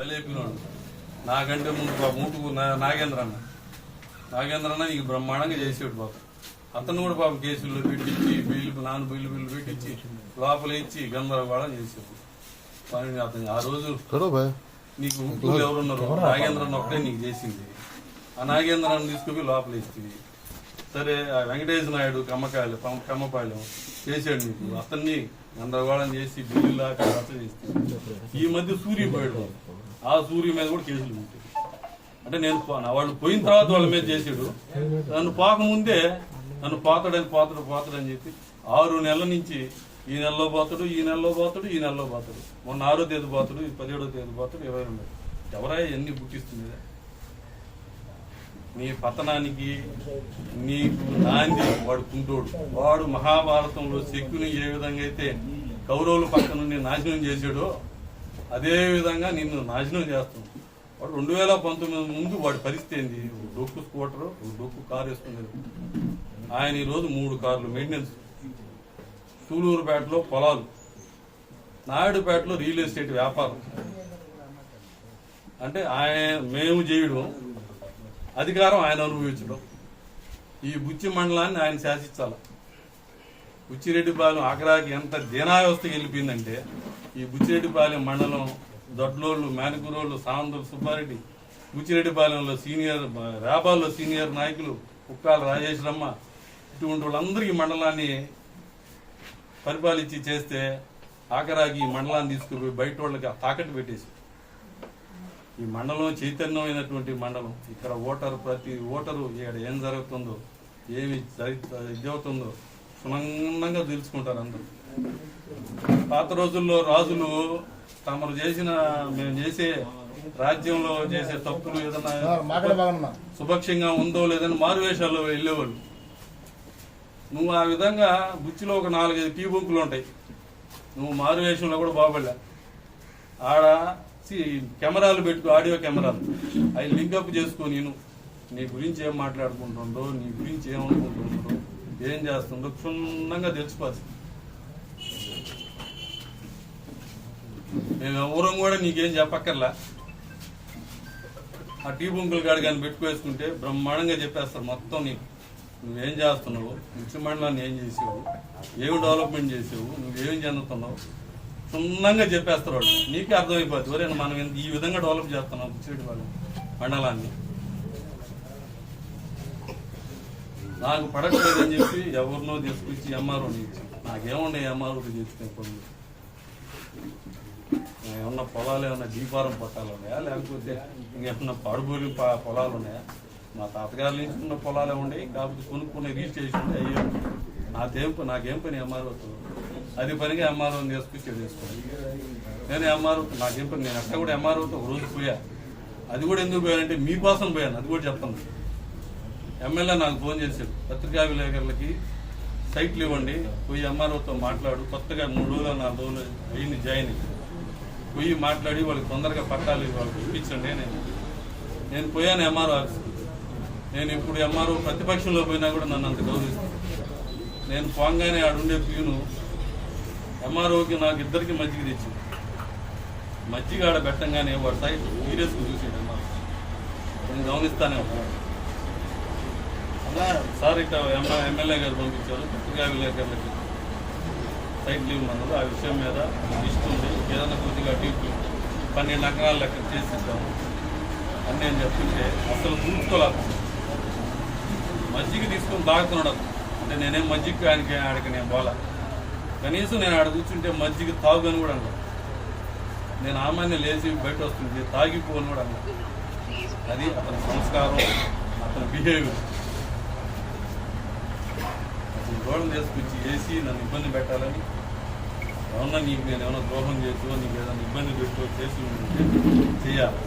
బలేపినోడు నాకంటే ముందు బాబు మూటుకు నాగేంద్ర అన్న. నాగేంద్ర అన్న నీకు బ్రహ్మాండంగా చేసేవాడు బాబు. అతను కూడా పాపం కేసుల్లో పెట్టించి బిల్లు నాన్న బిల్లు బిల్లు పెట్టించి లోపల ఇచ్చి గందరగోళం చేసేవాడు. కానీ అతను ఆ రోజు నీకు ముగ్గురు ఎవరున్నారు? అన్న ఒక్కటే నీకు చేసింది. ఆ నాగేంద్రాన్ని తీసుకుపోయి లోపల ఇస్తుంది సరే ఆ వెంకటేశ్వర నాయుడు కమ్మకాయలు కమ్మపాయలం చేశాడు నీకు. అతన్ని గందరగోళం చేసి బిల్లులాగా చేస్తుంది ఈ మధ్య సూర్యపోయాడు ఆ సూర్య మీద కూడా కేసులు ఉంటాయి. అంటే నేను వాళ్ళు పోయిన తర్వాత వాళ్ళ మీద చేసాడు నన్ను పోకముందే నన్ను పాతడని పోతాడు పాతడని చెప్పి ఆరు నెలల నుంచి ఈ నెలలో పోతాడు ఈ నెలలో పోతాడు ఈ నెలలో పోతాడు. మొన్న ఆరో తేదీ పోతాడు పదిహేడో తేదీ పోతాడు ఇరవై రెండు ఎవరా ఎన్ని పుట్టిస్తుంది నీ పతనానికి నీకు నాంది వాడు కుంటోడు. వాడు మహాభారతంలో శక్తిని ఏ విధంగా అయితే కౌరవుల పక్క నుండి నాశనం చేశాడో అదే విధంగా నిన్ను నాశనం చేస్తాం వాడు రెండు వేల పంతొమ్మిది ముందు వాడి పరిస్థితి ఏంది? డొక్కు స్కూటర్ డొక్కు కారు వేసుకునేది. ఆయన ఈరోజు మూడు కార్లు మెయింటెనెన్స్. సూలూరుపేటలో పొలాలు. నాయుడుపేటలో రియల్ ఎస్టేట్ వ్యాపారం. అంటే ఆయన మేము చేయడం. అధికారం ఆయన అనుభవించడం. ఈ బుచ్చి మండలాన్ని ఆయన శాసించాల. బుచ్చిరెడ్డిపాలెం ఆగ్రాకి ఎంత దీనావ్యవస్థకి వెళ్ళిపోయిందంటే ఈ బుచ్చిరెడ్డిపాలెం మండలం దొడ్లోళ్ళు మేనకూరోళ్ళు సాందులు సుబ్బారెడ్డి బుచ్చిరెడ్డిపాలెంలో సీనియర్ రాబాల్లో సీనియర్ నాయకులు కుక్కాల రాజేశ్వరమ్మ ఇటువంటి వాళ్ళందరికీ మండలాన్ని పరిపాలించి చేస్తే ఆఖరాకి ఈ మండలాన్ని తీసుకుపోయి బయట వాళ్ళకి తాకట్టు పెట్టేసి ఈ మండలం చైతన్యమైనటువంటి మండలం. ఇక్కడ ఓటరు ప్రతి ఓటరు ఇక్కడ ఏం జరుగుతుందో ఏమి ఇది అవుతుందో క్షుణ్ణంగా తెలుసుకుంటారు అందరూ. పాత రోజుల్లో రాజులు తమరు చేసిన మేము చేసే రాజ్యంలో చేసే తప్పులు ఏదైనా సుభక్షంగా ఉందో లేదని మారువేషాల్లో వెళ్ళేవాళ్ళు. నువ్వు ఆ విధంగా బుచ్చిలో ఒక నాలుగైదు టీ బుంకులు ఉంటాయి. నువ్వు మారువేషంలో కూడా బాగుపడలే. ఆడ సి- కెమెరాలు పెట్టుకో ఆడియో కెమెరాలు. అవి లింకప్ చేసుకో నేను. నీ గురించి ఏం మాట్లాడుకుంటుండో నీ గురించి ఏమనుకుంటుండో ఏం చేస్తుండో క్షుణ్ణంగా తెలిసిపోతుంది మేము ఎవరం కూడా నీకేం చెప్పక్కర్లా. ఆ టీ బొంకులు కాడు కానీ పెట్టుకోవేసుకుంటే బ్రహ్మాండంగా చెప్పేస్తారు మొత్తం నీకు. నువ్వేం చేస్తున్నావు? ముఖ్య మండలాన్ని ఏం చేసావు? ఏమి డెవలప్మెంట్ చేసావు? నువ్వేం చెందుతున్నావు? క్షుణ్ణంగా చెప్పేస్తారు వాళ్ళు. నీకే అర్థమైపోతుంది ఒరే మనం ఈ విధంగా డెవలప్ చేస్తున్నాం బుచ్చిరెడ్డి వాళ్ళు మండలాన్ని. నాకు పడట్లేదని చెప్పి ఎవరినో తీసుకొచ్చి ఎంఆర్ఓని ఇచ్చి. నాకేముండే ఎంఆర్ఓ తెచ్చుకునే పనులు? ఏమన్నా పొలాలు ఏమన్నా దీపారం పట్టాలు ఉన్నాయా? లేకపోతే ఇంకేమన్నా పాడుబోలి పొలాలు ఉన్నాయా? మా తాతగారు నుంచి ఉన్న పొలాలు ఉండే కాకపోతే కొనుక్కునే రిజిస్ట్రేషన్ ఉండే అయ్యే. నాకేం నాకేం పని ఎంఆర్ఓతో అది పనిగా ఎంఆర్ఓ తీసుకొచ్చి చేసుకోండి నేను ఎంఆర్ఓ నాకేం పని? నేను అక్కడ కూడా ఎంఆర్ఓతో ఒక రోజు పోయా. అది కూడా ఎందుకు పోయానంటే మీకోసం పోయాను. అది కూడా చెప్తాను ఎమ్మెల్యే నాకు ఫోన్ చేశాడు. పత్రికా విలేకరులకి సైట్లు ఇవ్వండి. పోయి ఎంఆర్ఓతో మాట్లాడు. కొత్తగా మూడు రోజులు నాలుగు రోజులు అయ్యింది జాయిన్ అయ్యి. పోయి మాట్లాడి వాళ్ళకి తొందరగా పట్టాలి వాళ్ళకి ఇప్పించండి నేను నేను పోయాను ఎంఆర్ఓ ఆఫీస్కి నేను ఇప్పుడు ఎంఆర్ఓ ప్రతిపక్షంలో పోయినా కూడా నన్ను అంత గౌరవిస్తాను నేను పోంగానే ఆడుండే ప్యూను ఎంఆర్ఓకి నాకు ఇద్దరికి మజ్జిగ తెచ్చింది. మజ్జిగ ఆడ పెట్టంగానే వాడు సైట్ సీరియస్గా చూసాడు ఎంఆర్ఓ నేను గమనిస్తానే ఉన్నాను సార్ ఇట్లా ఎమ్మెల్యే గారు పంపించారు పత్రికా విలేకరులకి సైట్ లీవ్ అన్నారు ఆ విషయం మీద ఇస్తుంది ఉంది. డ్యూటీ. పన్నెండు ఎకరాల లెక్క చేసిస్తాము అని నేను చెప్తుంటే అసలు చూసుకోలేదు మజ్జిగ తీసుకొని తాగుతున్నాడు అంటే నేనేం మజ్జిగ ఆయనకి ఆడికి నేను పోలా. కనీసం నేను ఆడ కూర్చుంటే మజ్జిగ తాగు అని కూడా అన్నాడు నేను ఆమాన్య లేచి బయట వస్తుంది తాగిపోని కూడా అన్నాడు అది అతని సంస్కారం అతని బిహేవియర్. అతను దూరం తీసుకొచ్చి వేసి నన్ను ఇబ్బంది పెట్టాలని ఏమన్నా నీకు నేను ఏమైనా ద్రోహం చేస్తూ నీకు ఏదైనా ఇబ్బంది పెట్టుకో చేసి ఉంటే చేయాలి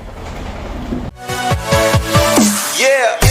Yeah.